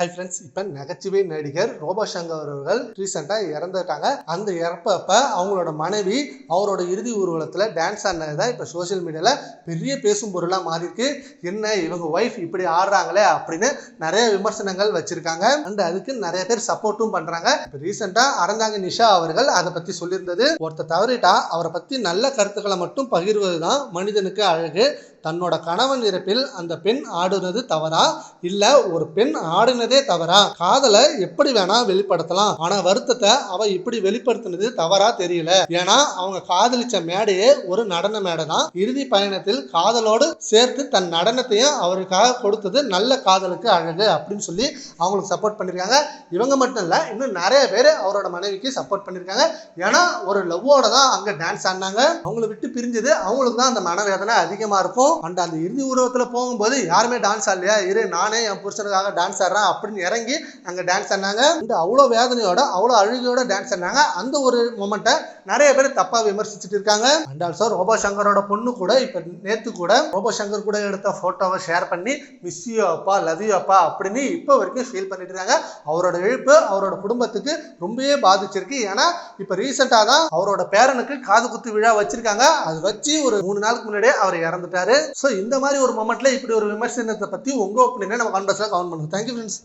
Hi friends இப்போ நகைச்சுவை நடிகர் ரோபா சங்கர் அவர்கள் ரீசெண்டாக இறந்துட்டாங்க அந்த இறப்பப்ப அவங்களோட மனைவி அவரோட இறுதி ஊர்வலத்தில் டான்ஸ் ஆடினது தான் இப்போ சோஷியல் மீடியாவில் பெரிய பேசும் பொருளாக மாறியிருக்கு. என்ன இவங்க ஒய்ஃப் இப்படி ஆடுறாங்களே அப்படின்னு நிறைய விமர்சனங்கள் வச்சுருக்காங்க. அண்ட் அதுக்கு நிறைய பேர் சப்போர்ட்டும் பண்ணுறாங்க இப்போ ரீசெண்டாக அறந்தாங்க நிஷா அவர்கள் அதை பற்றி சொல்லியிருந்தது. ஒருத்தர் தவறிட்டா அவரை பற்றி நல்ல கருத்துக்களை மட்டும் பகிர்வது தான் மனிதனுக்கு அழகு. தன்னோட கணவன் இறப்பில் அந்த பெண் ஆடுனது தவறா? இல்லை ஒரு பெண் ஆடினதே தவறா? காதலை எப்படி வேணா வெளிப்படுத்தலாம். ஆனா வருத்தத்தை அவ இப்படி வெளிப்படுத்தினது தவறா தெரியல. ஏன்னா அவங்க காதலிச்ச மேடையே ஒரு நடன மேடை தான். இறுதி பயணத்தில் காதலோடு சேர்த்து தன் நடனத்தையும் அவருக்காக கொடுத்தது நல்ல காதலுக்கு அழகு அப்படின்னு சொல்லி அவங்களுக்கு சப்போர்ட் பண்ணிருக்காங்க. இவங்க மட்டும் இல்ல இன்னும் நிறைய பேர் அவரோட மனைவிக்கு சப்போர்ட் பண்ணிருக்காங்க. ஏன்னா ஒரு லவ்வோட தான் அங்க டான்ஸ் ஆடினாங்க. அவங்கள விட்டு பிரிஞ்சது அவங்களுக்கு தான் அந்த மனவேதனை அதிகமா இருக்கும். அண்ட் அந்த இறுதி உருவத்துல போகும்போது யாருமே டான்ஸ் ஆடலையா? இரு நானே என் புருஷனுக்காக டான்ஸ் ஆடுறேன். அப்படின்னு இறங்கி அங்கே டான்ஸ் ஆடினாங்க. இந்த அவ்வளோ வேதனையோட அவ்வளோ அழுகையோட டான்ஸ் ஆடினாங்க. அந்த ஒரு மொமெண்ட்டை நிறைய பேர் தப்பாக விமர்சிச்சுட்டு இருக்காங்க. அண்ட் ஆல்சோ ரோபோ சங்கரோட பொண்ணு கூட இப்போ நேற்று கூட ரோபோ சங்கர் கூட எடுத்த ஃபோட்டோவை ஷேர் பண்ணி மிஸ் யூ அப்பா லவ் யூ அப்பா அப்படின்னு இப்போ வரைக்கும் ஃபீல் பண்ணிட்டு இருக்காங்க. அவரோட இழப்பு அவரோட குடும்பத்துக்கு ரொம்பவே பாதிச்சிருக்கு. ஏன்னா இப்போ ரீசெண்டாக தான் அவரோட பேரனுக்கு காது குத்து விழா வச்சிருக்காங்க. அது வச்சு ஒரு மூணு நாளுக்கு முன்னாடியே அவர் இறந்துட்டாரு. ஸோ இந்த மாதிரி ஒரு மொமெண்ட்ல இப்படி ஒரு விமர்சனத்தை பற்றி உங்க ஒப்பீனியனை நம்ம கான்வர்ஸ்ல கவுண்ட் பண்ணுவோம் தேங்க்யூ ஃப்ரெண்ட்ஸ்